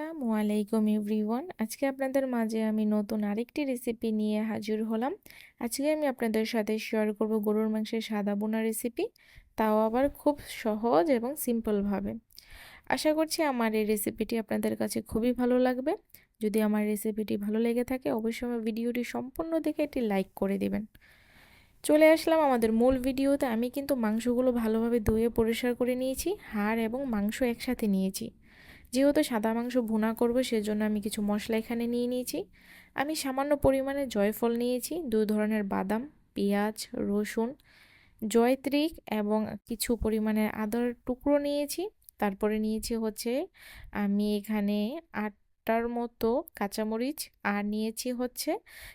আসসালামু আলাইকুম এভরিওয়ান। আজকে আপনাদের মাঝে আমি নতুন আরেকটি রেসিপি নিয়ে হাজির হলাম। আজকে আমি আপনাদের সাথে শেয়ার করব গরুর মাংসের সাদা বোনা রেসিপি। তাও আবার খুব সহজ এবং সিম্পলভাবে আশা করছি আমার এই রেসিপিটি আপনাদের কাছে খুবই ভালো লাগবে। যদি আমার রেসিপিটি ভালো লেগে থাকে, অবশ্যই আমার ভিডিওটি সম্পূর্ণ দেখে একটি লাইক করে দেবেন। চলে আসলাম আমাদের মূল ভিডিওতে। আমি কিন্তু মাংসগুলো ভালোভাবে ধুয়ে পরিষ্কার করে নিয়েছি, হাড় এবং মাংস একসাথে নিয়েছি। যেহেতু সাদা মাংস ভুনা করব, সেজন্য আমি কিছু মশলা এখানে নিয়ে নিয়েছি। আমি সামান্য পরিমাণে জয়ফল নিয়েছি দুই ধরনের বাদাম, পেঁয়াজ, রসুন, জয়ত্রিক এবং কিছু পরিমাণের আদার টুকরো নিয়েছি। তারপরে নিয়েছি হচ্ছে, আমি এখানে আটটার মতো কাঁচামরিচ আর নিয়েছি হচ্ছে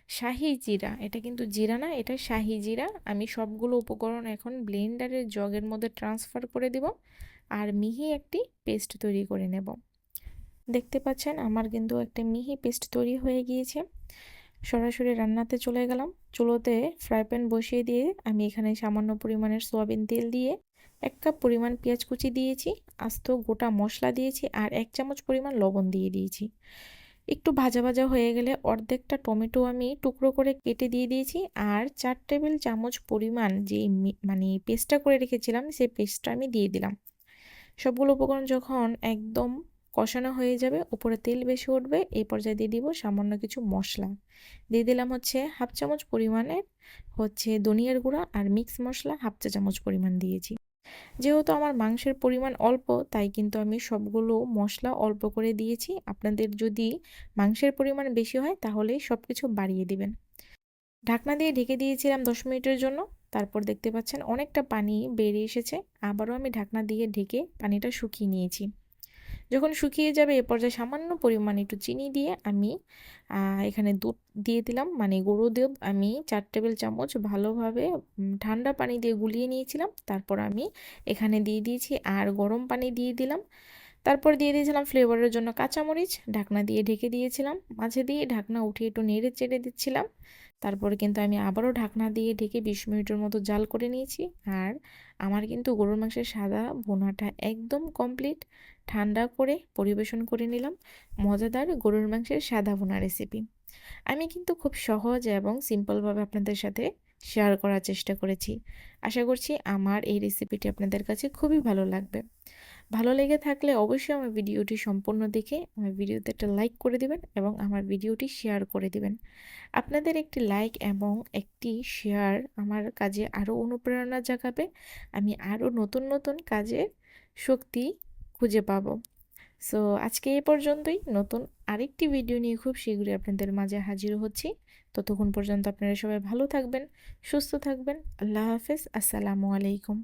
শাহি জিরা। এটা কিন্তু জিরা না, এটা শাহি জিরা। আমি সবগুলো উপকরণ এখন ব্লেন্ডারের জগের মধ্যে ট্রান্সফার করে দিব। আর মিহি একটি পেস্ট তৈরি করে নেব। দেখতে পাচ্ছেন আমার কিন্তু একটা মিহি পেস্ট তৈরি হয়ে গিয়েছে। সরাসরি রান্নাতে চলে গেলাম। চুলোতে ফ্রাই প্যান বসিয়ে দিয়ে আমি এখানে সামান্য পরিমাণের সোয়াবিন তেল দিয়ে এক কাপ পরিমাণ পেঁয়াজ কুচি দিয়েছি, আস্ত গোটা মশলা দিয়েছি আর এক চামচ পরিমাণ লবণ দিয়ে দিয়েছি। একটু ভাজা ভাজা হয়ে গেলে অর্ধেকটা টমেটো আমি টুকরো করে কেটে দিয়ে দিয়েছি আর চার টেবিল চামচ পরিমাণ যে মানে পেস্টটা করে রেখেছিলাম, সেই পেস্টটা আমি দিয়ে দিলাম। সবগুলো উপকরণ যখন একদম কষানো হয়ে যাবে, উপরে তেল বেশি উঠবে, এই পর্যায়ে দিয়ে দিব সামান্য কিছু মশলা। দিয়ে দিলাম হচ্ছে হাফ চামচ পরিমাণের হচ্ছে ধনিয়ার গুঁড়া আর মিক্স মশলা হাফ চা চামচ পরিমাণ দিয়েছি। যেহেতু আমার মাংসের পরিমাণ অল্প, তাই কিন্তু আমি সবগুলো মশলা অল্প করে দিয়েছি। আপনাদের যদি মাংসের পরিমাণ বেশি হয় তাহলে সব কিছু বাড়িয়ে দিবেন। ঢাকনা দিয়ে ঢেকে দিয়েছিলাম দশ মিনিটের জন্য। তারপর দেখতে পাচ্ছেন অনেকটা পানি বেরিয়ে এসেছে। আবারও আমি ঢাকনা দিয়ে ঢেকে পানিটা শুকিয়ে নিয়েছি। যখন শুকিয়ে যাবে এ পর্যায়ে সামান্য পরিমাণ একটু চিনি দিয়ে আমি এখানে দুধ দিয়ে দিলাম। মানে গরু দুধ আমি চার টেবিল চামচ ভালোভাবে ঠান্ডা পানি দিয়ে গুলিয়ে নিয়েছিলাম। তারপর আমি এখানে দিয়ে দিয়েছি আর গরম পানি দিয়ে দিলাম। তারপর দিয়ে দিয়েছিলাম ফ্লেভারের জন্য কাঁচামরিচ। ঢাকনা দিয়ে ঢেকে দিয়েছিলাম। মাঝে দিয়ে ঢাকনা উঠিয়ে একটু নেড়ে চেড়ে দিচ্ছিলাম। তারপরে কিন্তু আমি আবারও ঢাকনা দিয়ে ঢেকে বিশ মিনিটের মতো জাল করে নিয়েছি। আর আমার কিন্তু গরুর মাংসের সাদা বোনাটা একদম কমপ্লিট ঠান্ডা করে পরিবেশন করে নিলাম। মজাদার গরুর মাংসের সাদা বোনা রেসিপি আমি কিন্তু খুব সহজ এবং সিম্পলভাবে আপনাদের সাথে শেয়ার করার চেষ্টা করেছি। আশা করছি আমার এই রেসিপিটি আপনাদের কাছে খুবই ভালো লাগবে। ভালো লেগে থাকলে অবশ্যই আমার ভিডিওটি সম্পূর্ণ দেখে আমার ভিডিওতে একটা লাইক করে দিবেন এবং আমার ভিডিওটি শেয়ার করে দিবেন। আপনাদের একটি লাইক এবং একটি শেয়ার আমার কাজে আরও অনুপ্রেরণা জাগাবে। আমি আরও নতুন নতুন কাজে শক্তি খুঁজে পাবো। সো আজকে এ পর্যন্তই। নতুন আরেকটি ভিডিও নিয়ে খুব শীঘ্রই আপনাদের মাঝে হাজির হচ্ছি। ততক্ষণ পর্যন্ত আপনারা সবাই ভালো থাকবেন, সুস্থ থাকবেন। আল্লাহ হাফেজ। আসসালামু আলাইকুম।